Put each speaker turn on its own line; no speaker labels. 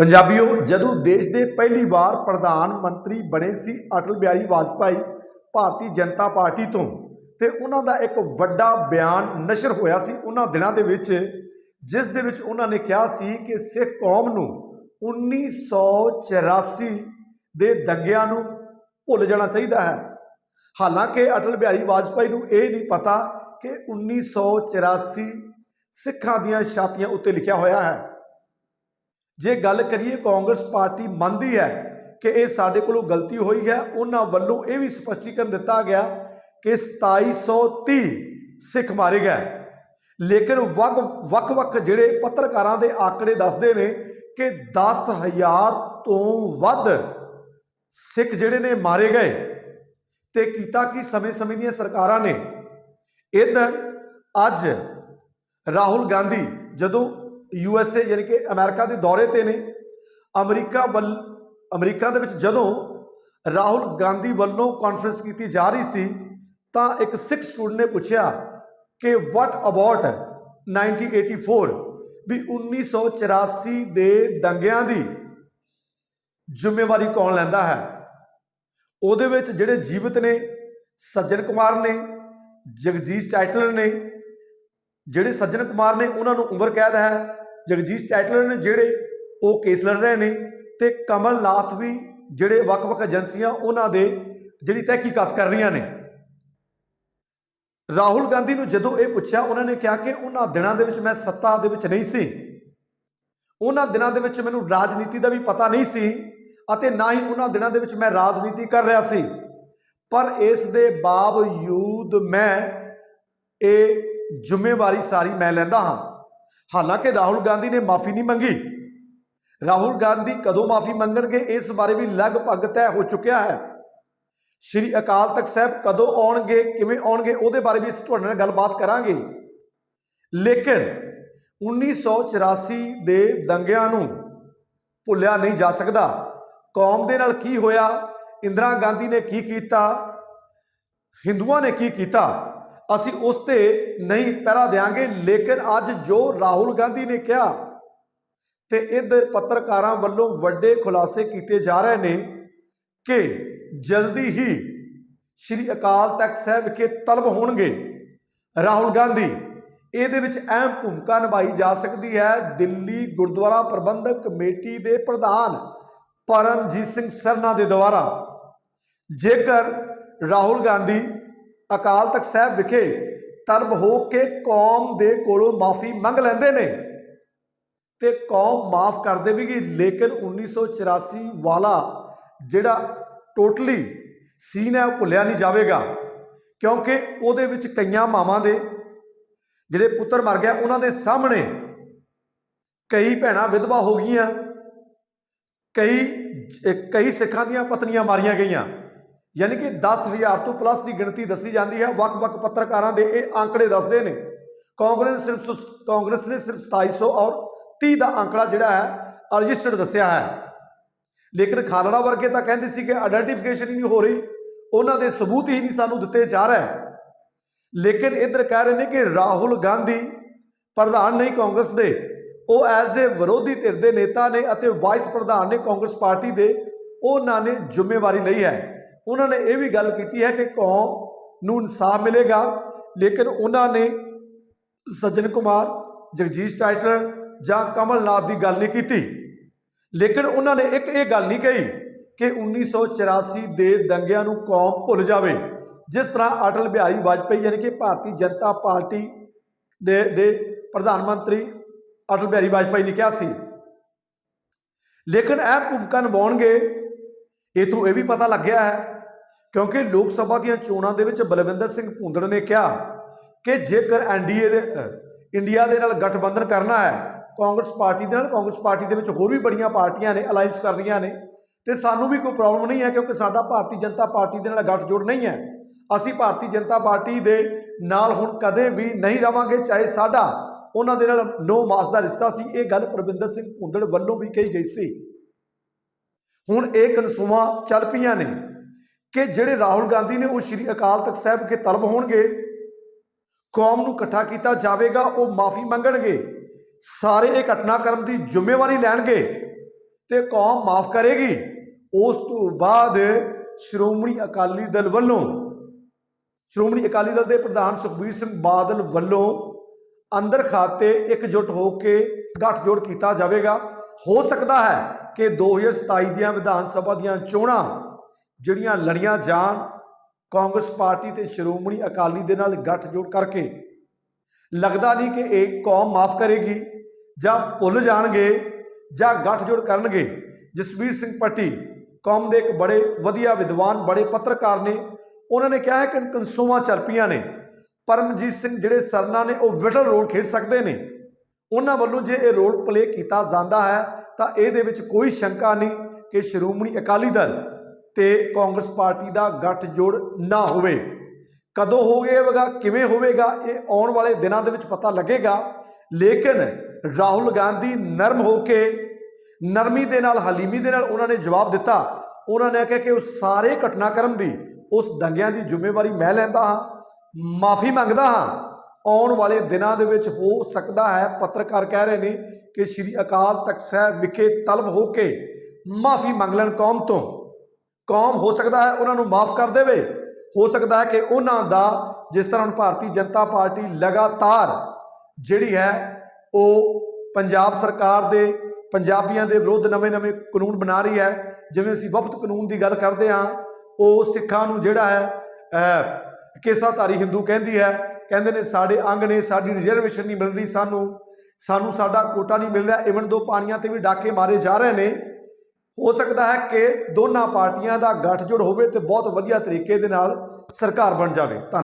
ਪੰਜਾਬੀਓ, ਜਦੋਂ ਦੇਸ਼ ਦੇ ਪਹਿਲੀ ਵਾਰ ਪ੍ਰਧਾਨ ਮੰਤਰੀ ਬਣੇ ਸੀ ਅਟਲ ਬਿਹਾਰੀ ਵਾਜਪਾਈ ਭਾਰਤੀ ਜਨਤਾ ਪਾਰਟੀ ਤੋਂ, ਤੇ ਉਹਨਾਂ ਦਾ ਇੱਕ ਵੱਡਾ ਬਿਆਨ ਨਸ਼ਰ ਹੋਇਆ ਸੀ ਉਹਨਾਂ ਦਿਨਾਂ ਦੇ ਵਿੱਚ, ਜਿਸ ਦੇ ਵਿੱਚ ਉਹਨਾਂ ਨੇ ਕਿਹਾ ਸੀ ਕਿ ਸਿੱਖ ਕੌਮ ਨੂੰ 1984 ਦੇ ਦੰਗਿਆਂ ਨੂੰ ਭੁੱਲ ਜਾਣਾ ਚਾਹੀਦਾ ਹੈ। ਹਾਲਾਂਕਿ ਅਟਲ ਬਿਹਾਰੀ ਵਾਜਪਾਈ ਨੂੰ ਇਹ ਨਹੀਂ ਪਤਾ ਕਿ 1984 ਸਿੱਖਾਂ ਦੀਆਂ ਛਾਤੀਆਂ ਉੱਤੇ ਲਿਖਿਆ ਹੋਇਆ ਹੈ। ਜੇ ਗੱਲ ਕਰੀਏ ਕਾਂਗਰਸ ਪਾਰਟੀ ਮੰਨਦੀ ਹੈ ਕਿ ਇਹ ਸਾਡੇ ਕੋਲੋਂ ਗਲਤੀ ਹੋਈ ਹੈ, ਉਹਨਾਂ ਵੱਲੋਂ ਇਹ ਵੀ ਸਪਸ਼ਟੀਕਰਨ ਦਿੱਤਾ ਗਿਆ ਕਿ 2730 ਸਿੱਖ ਮਾਰੇ ਗਏ। ਲੇਕਿਨ ਵੱਖ ਵੱਖ-ਵੱਖ ਜਿਹੜੇ ਪੱਤਰਕਾਰਾਂ ਦੇ ਆંકੜੇ ਦੱਸਦੇ ਨੇ ਕਿ 10000 ਤੋਂ ਵੱਧ ਸਿੱਖ ਜਿਹੜੇ ਨੇ ਮਾਰੇ ਗਏ ਤੇ ਕੀਤਾ ਕਿ ਸਮੇਂ-ਸਮੇਂ ਦੀਆਂ ਸਰਕਾਰਾਂ ਨੇ। ਇਧਰ ਅੱਜ ਰਾਹੁਲ ਗਾਂਧੀ ਜਦੋਂ ਯੂ ਐਸ ਏ ਯਾਨੀ ਕਿ ਅਮਰੀਕਾ ਦੇ ਦੌਰੇ ਤੇ ਨੇ। ਅਮਰੀਕਾ ਵੱਲ, ਅਮਰੀਕਾ ਦੇ ਵਿੱਚ ਜਦੋਂ ਰਾਹੁਲ ਗਾਂਧੀ ਵੱਲੋਂ ਕਾਨਫਰੰਸ ਕੀਤੀ ਜਾ ਰਹੀ ਸੀ, ਤਾਂ ਇੱਕ ਸਿੱਖ ਸਟੂਡੈਂਟ ਨੇ ਪੁੱਛਿਆ ਕਿ ਵਾਟ ਅਬਾਊਟ 1984 ਵੀ 1984 ਦੇ ਦੰਗਿਆਂ ਦੀ ਜ਼ਿੰਮੇਵਾਰੀ ਕੌਣ ਲੈਂਦਾ ਹੈ? ਉਹਦੇ ਵਿੱਚ ਜਿਹੜੇ ਜੀਵਤ ਨੇ, ਸੱਜਣ ਕੁਮਾਰ ਨੇ, ਜਗਜੀਤ ਟਾਈਟਲਰ ਨੇ, ਜਿਹੜੇ ਸੱਜਣ ਕੁਮਾਰ ਨੇ, ਉਹਨਾਂ ਨੂੰ ਉਮਰ ਕੈਦ ਹੈ। ਜਗਜੀਤ ਟਾਈਟਲਰ ਨੇ ਜਿਹੜੇ ਉਹ ਕੇਸ ਲੜ ਰਹੇ ਨੇ ਤੇ ਕਮਲ ਨਾਥ ਵੀ ਜਿਹੜੇ ਵੱਖ-ਵੱਖ ਏਜੰਸੀਆਂ ਉਹਨਾਂ ਦੇ ਜਿਹੜੀ ਤਹਿਕੀਕਾਤ ਕਰ ਰਹੀਆਂ ਨੇ। ਰਾਹੁਲ ਗਾਂਧੀ ਨੂੰ ਜਦੋਂ ਇਹ ਪੁੱਛਿਆ, ਉਹਨਾਂ ਨੇ ਕਿਹਾ ਕਿ ਉਹਨਾਂ ਦਿਨਾਂ ਦੇ ਵਿੱਚ ਮੈਂ ਸੱਤਾ ਦੇ ਵਿੱਚ ਨਹੀਂ ਸੀ। ਉਹਨਾਂ ਦਿਨਾਂ ਦੇ ਵਿੱਚ ਮੈਨੂੰ ਰਾਜਨੀਤੀ ਦਾ ਵੀ ਪਤਾ ਨਹੀਂ ਸੀ ਅਤੇ ਨਾ ਹੀ ਉਹਨਾਂ ਦਿਨਾਂ ਦੇ ਵਿੱਚ ਮੈਂ ਰਾਜਨੀਤੀ ਕਰ ਰਿਹਾ ਸੀ। ਪਰ ਇਸ ਦੇ ਬਾਵਜੂਦ ਮੈਂ ਇਹ ਜ਼ਿੰਮੇਵਾਰੀ ਸਾਰੀ ਮੈਂ ਲੈਂਦਾ ਹਾਂ। ਹਾਲਾਂਕਿ ਰਾਹੁਲ ਗਾਂਧੀ ਨੇ ਮਾਫੀ ਨਹੀਂ ਮੰਗੀ। ਰਾਹੁਲ ਗਾਂਧੀ ਕਦੋਂ ਮਾਫੀ ਮੰਗਣਗੇ, ਇਸ ਬਾਰੇ ਵੀ ਲਗਭਗ ਤੈਅ ਹੋ ਚੁੱਕਿਆ ਹੈ। ਸ਼੍ਰੀ ਅਕਾਲ ਤਖਤ ਸਾਹਿਬ ਕਦੋਂ ਆਉਣਗੇ, ਕਿਵੇਂ ਆਉਣਗੇ, ਉਹਦੇ ਬਾਰੇ ਵੀ ਅਸੀਂ ਤੁਹਾਡੇ ਨਾਲ ਗੱਲਬਾਤ ਕਰਾਂਗੇ। ਲੇਕਿਨ 1984 ਦੇ ਦੰਗਿਆਂ ਨੂੰ ਭੁੱਲਿਆ ਨਹੀਂ ਜਾ ਸਕਦਾ। ਕੌਮ ਦੇ ਨਾਲ ਕੀ ਹੋਇਆ? ਇੰਦਰਾ ਗਾਂਧੀ ਨੇ ਕੀ ਕੀਤਾ? ਹਿੰਦੂਆਂ ਨੇ ਕੀ ਕੀਤਾ? ਅਸੀਂ ਉਸ ਤੇ ਨਹੀਂ ਪਹਿਰਾ ਦੇਾਂਗੇ ਲੇਕਿਨ ਅੱਜ ਜੋ ਰਾਹੁਲ ਗਾਂਧੀ ਨੇ ਕਿਹਾ ਤੇ ਇਧਰ ਪੱਤਰਕਾਰਾਂ ਵੱਲੋਂ ਵੱਡੇ ਖੁਲਾਸੇ ਕੀਤੇ ਜਾ ਰਹੇ ਨੇ ਕਿ ਜਲਦੀ ਹੀ ਸ਼੍ਰੀ ਅਕਾਲ ਤਖਤ ਸਾਹਿਬ ਵਿਖੇ ਤਲਬ ਹੋਣਗੇ। ਰਾਹੁਲ ਗਾਂਧੀ, ਇਹਦੇ ਵਿੱਚ ਅਹਿਮ ਭੂਮਿਕਾ ਨਿਭਾਈ ਜਾ ਸਕਦੀ ਹੈ। ਦਿੱਲੀ ਗੁਰਦੁਆਰਾ ਪ੍ਰਬੰਧਕ ਕਮੇਟੀ ਦੇ ਪ੍ਰਧਾਨ ਪਰਮਜੀਤ ਸਿੰਘ ਸਰਨਾ ਦੇ ਦੁਆਰਾ। ਜੇਕਰ ਰਾਹੁਲ ਗਾਂਧੀ ਅਕਾਲ ਤਖਤ ਸਾਹਿਬ ਵਿਖੇ ਤਲਬ ਹੋ ਕੇ ਕੌਮ ਦੇ ਕੋਲੋਂ ਮਾਫੀ ਮੰਗ ਲੈਂਦੇ ਨੇ। ਤੇ ਕੌਮ ਮਾਫ ਕਰ ਦੇਵੇਗੀ ਲੇਕਿਨ 1984 ਵਾਲਾ ਜਿਹੜਾ ਟੋਟਲੀ ਸੀਨ ਹੈ, ਉਹ ਭੁੱਲਿਆ ਨਹੀਂ ਜਾਵੇਗਾ। ਕਿਉਂਕਿ ਉਹਦੇ ਵਿੱਚ ਕਈਆਂ ਮਾਵਾਂ ਦੇ ਜਿਹੜੇ ਪੁੱਤਰ ਮਰ ਗਿਆ, ਉਹਨਾਂ ਦੇ ਸਾਹਮਣੇ ਕਈ ਭੈਣਾਂ ਵਿਧਵਾ ਹੋ ਗਈਆਂ, ਕਈ ਕਈ ਸਿੱਖਾਂ ਦੀਆਂ ਪਤਨੀਆਂ ਮਾਰੀਆਂ ਗਈਆਂ। ਯਾਨੀ ਕਿ 10000 ਤੋਂ ਪਲੱਸ ਦੀ ਗਿਣਤੀ ਦੱਸੀ ਜਾਂਦੀ ਹੈ। ਵੱਖ-ਵੱਖ ਪੱਤਰਕਾਰਾਂ ਦੇ ਇਹ ਆંકੜੇ ਦੱਸਦੇ ਨੇ। ਕਾਂਗਰਸ ਸਿਰਫ ਕਾਂਗਰਸ ਨੇ ਸਿਰਫ 2700 ਔਰ 30 ਦਾ ਅੰਕੜਾ ਜਿਹੜਾ ਹੈ ਰਜਿਸਟਰਡ ਦੱਸਿਆ ਹੈ। ਲੇਕਿਨ ਖਾਲੜਾ ਵਰਗੇ ਤਾਂ ਕਹਿੰਦੇ ਸੀ ਕਿ ਆਇਡੈਂਟੀਫਿਕੇਸ਼ਨ ਹੀ ਨਹੀਂ ਹੋ ਰਹੀ। ਉਹਨਾਂ ਦੇ ਸਬੂਤ ਹੀ ਨਹੀਂ ਸਾਨੂੰ ਦਿੱਤੇ ਜਾ ਰਹੇ। ਲੇਕਿਨ ਇੱਧਰ ਕਹਿ ਰਹੇ ਨੇ ਕਿ ਰਾਹੁਲ ਗਾਂਧੀ ਪ੍ਰਧਾਨ ਨਹੀਂ ਕਾਂਗਰਸ ਦੇ। ਉਹ ਐਜ਼ ਏ ਵਿਰੋਧੀ ਧਿਰ ਦੇ ਨੇਤਾ ਨੇ ਅਤੇ ਵਾਈਸ ਪ੍ਰਧਾਨ ਨੇ ਕਾਂਗਰਸ ਪਾਰਟੀ ਦੇ। ਉਹਨਾਂ ਨੇ ਜ਼ਿੰਮੇਵਾਰੀ ਲਈ ਹੈ। ਉਹਨਾਂ ਨੇ ਇਹ ਵੀ ਗੱਲ ਕੀਤੀ ਹੈ ਕਿ ਕੌਮ ਨੂੰ ਇਨਸਾਫ ਮਿਲੇਗਾ। ਲੇਕਿਨ ਉਹਨਾਂ ਨੇ ਸੱਜਣ ਕੁਮਾਰ, ਜਗਜੀਤ ਟਾਈਟਲਰ ਜਾਂ ਕਮਲਨਾਥ ਦੀ ਗੱਲ ਨਹੀਂ ਕੀਤੀ। ਲੇਕਿਨ ਉਹਨਾਂ ਨੇ ਇੱਕ ਇਹ ਗੱਲ ਨਹੀਂ ਕਹੀ ਕਿ 1984 ਦੇ ਦੰਗਿਆਂ ਨੂੰ ਕੌਮ ਭੁੱਲ ਜਾਵੇ। ਜਿਸ ਤਰ੍ਹਾਂ ਅਟਲ ਬਿਹਾਰੀ ਵਾਜਪਾਈ ਯਾਨੀ ਕਿ ਭਾਰਤੀ ਜਨਤਾ ਪਾਰਟੀ ਦੇ ਦੇ ਪ੍ਰਧਾਨ ਮੰਤਰੀ ਅਟਲ ਬਿਹਾਰੀ ਵਾਜਪਾਈ ਨੇ ਕਿਹਾ ਸੀ। ਲੇਕਿਨ ਇਹ ਭੂਮਿਕਾ ਨਿਭਾਉਣਗੇ ਇਹ ਤੋਂ ਇਹ ਵੀ ਪਤਾ ਲੱਗਿਆ ਹੈ, ਕਿਉਂਕਿ ਲੋਕ ਸਭਾ ਦੀਆਂ ਚੋਣਾਂ ਦੇ ਵਿੱਚ ਬਲਵਿੰਦਰ ਸਿੰਘ ਭੁੰਦੜ ਨੇ ਕਿਹਾ ਕਿ ਜੇਕਰ ਐਨਡੀਏ ਦੇ ਇੰਡੀਆ ਦੇ ਨਾਲ ਗਠਬੰਧਨ ਕਰਨਾ ਹੈ, ਕਾਂਗਰਸ ਪਾਰਟੀ ਦੇ ਨਾਲ, ਕਾਂਗਰਸ ਪਾਰਟੀ ਦੇ ਵਿੱਚ ਹੋਰ ਵੀ ਬੜੀਆਂ ਪਾਰਟੀਆਂ ਨੇ ਅਲਾਈਅੰਸ ਕਰ ਰਹੀਆਂ ਨੇ, ਤੇ ਸਾਨੂੰ ਵੀ ਕੋਈ ਪ੍ਰੋਬਲਮ ਨਹੀਂ ਹੈ ਕਿਉਂਕਿ ਸਾਡਾ ਭਾਰਤੀ ਜਨਤਾ ਪਾਰਟੀ ਦੇ ਨਾਲ ਗੱਠਜੋੜ ਨਹੀਂ ਹੈ। ਅਸੀਂ ਭਾਰਤੀ ਜਨਤਾ ਪਾਰਟੀ ਦੇ ਨਾਲ ਹੁਣ ਕਦੇ ਵੀ ਨਹੀਂ ਰਵਾਂਗੇ, ਚਾਹੇ ਸਾਡਾ ਉਹਨਾਂ ਦੇ ਨਾਲ ਨੋ ਮਾਸ ਦਾ ਰਿਸ਼ਤਾ ਸੀ। ਇਹ ਗੱਲ ਪ੍ਰਵਿੰਦਰ ਸਿੰਘ ਭੁੰਦੜ ਵੱਲੋਂ ਵੀ ਕਹੀ ਗਈ ਸੀ। ਹੁਣ ਇਹ ਕਨਸੂਮਾ ਚੱਲ ਪਈਆਂ ਨੇ ਕਿ ਜਿਹੜੇ ਰਾਹੁਲ ਗਾਂਧੀ ਨੇ ਉਹ ਸ਼੍ਰੀ ਅਕਾਲ ਤਖਤ ਸਾਹਿਬ ਕੇ ਤਲਬ ਹੋਣਗੇ, ਕੌਮ ਨੂੰ ਇਕੱਠਾ ਕੀਤਾ ਜਾਵੇਗਾ, ਉਹ ਮਾਫੀ ਮੰਗਣਗੇ, ਸਾਰੇ ਇਹ ਘਟਨਾਕ੍ਰਮ ਦੀ ਜ਼ਿੰਮੇਵਾਰੀ ਲੈਣਗੇ ਤੇ ਕੌਮ ਮਾਫ ਕਰੇਗੀ। ਉਸ ਤੋਂ ਬਾਅਦ ਸ਼੍ਰੋਮਣੀ ਅਕਾਲੀ ਦਲ ਵੱਲੋਂ, ਸ਼੍ਰੋਮਣੀ ਅਕਾਲੀ ਦਲ ਦੇ ਪ੍ਰਧਾਨ ਸੁਖਬੀਰ ਸਿੰਘ ਬਾਦਲ ਵੱਲੋਂ ਅੰਦਰ ਖਾਤੇ ਇਕਜੁੱਟ ਹੋ ਕੇ ਗੱਠਜੋੜ ਕੀਤਾ ਜਾਵੇਗਾ। ਹੋ ਸਕਦਾ ਹੈ ਕਿ 2027 ਦੀਆਂ ਵਿਧਾਨ ਸਭਾ ਦੀਆਂ ਚੋਣਾਂ ਜਿਹੜੀਆਂ ਲੜੀਆਂ ਜਾਣ, ਕਾਂਗਰਸ ਪਾਰਟੀ ਤੇ ਸ਼੍ਰੋਮਣੀ ਅਕਾਲੀ ਦੇ ਨਾਲ ਗੱਠਜੋੜ ਕਰਕੇ। ਲੱਗਦਾ ਨਹੀਂ ਕਿ ਇਹ ਕੌਮ ਮਾਫ ਕਰੇਗੀ ਜਾਂ ਭੁੱਲ ਜਾਣਗੇ ਜਾਂ ਗੱਠਜੋੜ ਕਰਨਗੇ। ਜਸਵੀਰ ਸਿੰਘ ਪੱਟੀ, ਕੌਮ ਦੇ ਇੱਕ ਬੜੇ ਵਧੀਆ ਵਿਦਵਾਨ, ਬੜੇ ਪੱਤਰਕਾਰ ਨੇ। ਉਹਨਾਂ ਨੇ ਕਿਹਾ ਹੈ ਕਿ ਕਨਸੂਆਂ ਚਰਪੀਆਂ ਨੇ। ਪਰਮਜੀਤ ਸਿੰਘ ਜਿਹੜੇ ਸਰਨਾ ਨੇ, ਉਹ ਵਿਟਲ ਰੋਲ ਖੇਡ ਸਕਦੇ ਨੇ। ਉਹਨਾਂ ਵੱਲੋਂ ਜੇ ਇਹ ਰੋਲ ਪਲੇ ਕੀਤਾ ਜਾਂਦਾ ਹੈ, ਤਾਂ ਇਹਦੇ ਵਿੱਚ ਕੋਈ ਸ਼ੰਕਾ ਨਹੀਂ ਕਿ ਸ਼੍ਰੋਮਣੀ ਅਕਾਲੀ ਦਲ ਤੇ ਕਾਂਗਰਸ ਪਾਰਟੀ ਦਾ ਗੱਠਜੋੜ ਨਾ ਹੋਵੇ। ਕਦੋਂ ਹੋਵੇਗਾ, ਕਿਵੇਂ ਹੋਵੇਗਾ, ਇਹ ਆਉਣ ਵਾਲੇ ਦਿਨਾਂ ਦੇ ਵਿੱਚ ਪਤਾ ਲੱਗੇਗਾ। ਲੇਕਿਨ ਰਾਹੁਲ ਗਾਂਧੀ ਨਰਮ ਹੋ ਕੇ, ਨਰਮੀ ਦੇ ਨਾਲ, ਹਲੀਮੀ ਦੇ ਨਾਲ ਉਹਨਾਂ ਨੇ ਜਵਾਬ ਦਿੱਤਾ। ਉਹਨਾਂ ਨੇ ਕਿਹਾ ਕਿ ਉਹ ਸਾਰੇ ਘਟਨਾਕ੍ਰਮ ਦੀ, ਉਸ ਦੰਗਿਆਂ ਦੀ ਜ਼ਿੰਮੇਵਾਰੀ ਮੈਂ ਲੈਂਦਾ ਹਾਂ, ਮਾਫੀ ਮੰਗਦਾ ਹਾਂ। ਆਉਣ ਵਾਲੇ ਦਿਨਾਂ ਦੇ ਵਿੱਚ ਹੋ ਸਕਦਾ ਹੈ। ਪੱਤਰਕਾਰ ਕਹਿ ਰਹੇ ਨੇ ਕਿ ਸ੍ਰੀ ਅਕਾਲ ਤਖਤ ਸਾਹਿਬ ਵਿਖੇ ਤਲਬ ਹੋ ਕੇ ਮਾਫੀ ਮੰਗ ਲੈਣ ਕੌਮ ਤੋਂ। ਕੌਮ ਹੋ ਸਕਦਾ ਹੈ ਉਹਨਾਂ ਨੂੰ ਮਾਫ ਕਰ ਦੇਵੇ। ਹੋ ਸਕਦਾ ਹੈ ਕਿ ਉਹਨਾਂ ਦਾ, ਜਿਸ ਤਰ੍ਹਾਂ ਹੁਣ ਭਾਰਤੀ ਜਨਤਾ ਪਾਰਟੀ ਲਗਾਤਾਰ ਜਿਹੜੀ ਹੈ, ਉਹ ਪੰਜਾਬ ਸਰਕਾਰ ਦੇ, ਪੰਜਾਬੀਆਂ ਦੇ ਵਿਰੁੱਧ ਨਵੇਂ-ਨਵੇਂ ਕਾਨੂੰਨ ਬਣਾ ਰਹੀ ਹੈ। ਜਿਵੇਂ ਅਸੀਂ ਵਫਦ ਕਾਨੂੰਨ ਦੀ ਗੱਲ ਕਰਦੇ ਹਾਂ, ਉਹ ਸਿੱਖਾਂ ਨੂੰ ਜਿਹੜਾ ਹੈ ਕੇਸਾਧਾਰੀ ਹਿੰਦੂ ਕਹਿੰਦੀ ਹੈ ਕਹਿੰਦੇ ਨੇ, ਸਾਡੇ ਅੰਗ ਨੇ, ਸਾਡੀ ਰਿਜ਼ਰਵੇਸ਼ਨ ਨਹੀਂ ਮਿਲ ਰਹੀ ਸਾਨੂੰ। ਸਾਨੂੰ ਸਾਡਾ ਕੋਟਾ ਨਹੀਂ ਮਿਲ ਰਿਹਾ। ਇਵਨ ਦੋ ਪਾਣੀਆਂ ਤੇ ਵੀ ਡਾਕੇ ਮਾਰੇ ਜਾ ਰਹੇ ਨੇ। ਹੋ ਸਕਦਾ ਹੈ ਕਿ ਦੋਨਾਂ ਪਾਰਟੀਆਂ ਦਾ ਗੱਠਜੋੜ ਹੋਵੇ ਤੇ ਬਹੁਤ ਵਧੀਆ ਤਰੀਕੇ ਦੇ ਨਾਲ ਸਰਕਾਰ ਬਣ ਜਾਵੇ। ਧੰਨ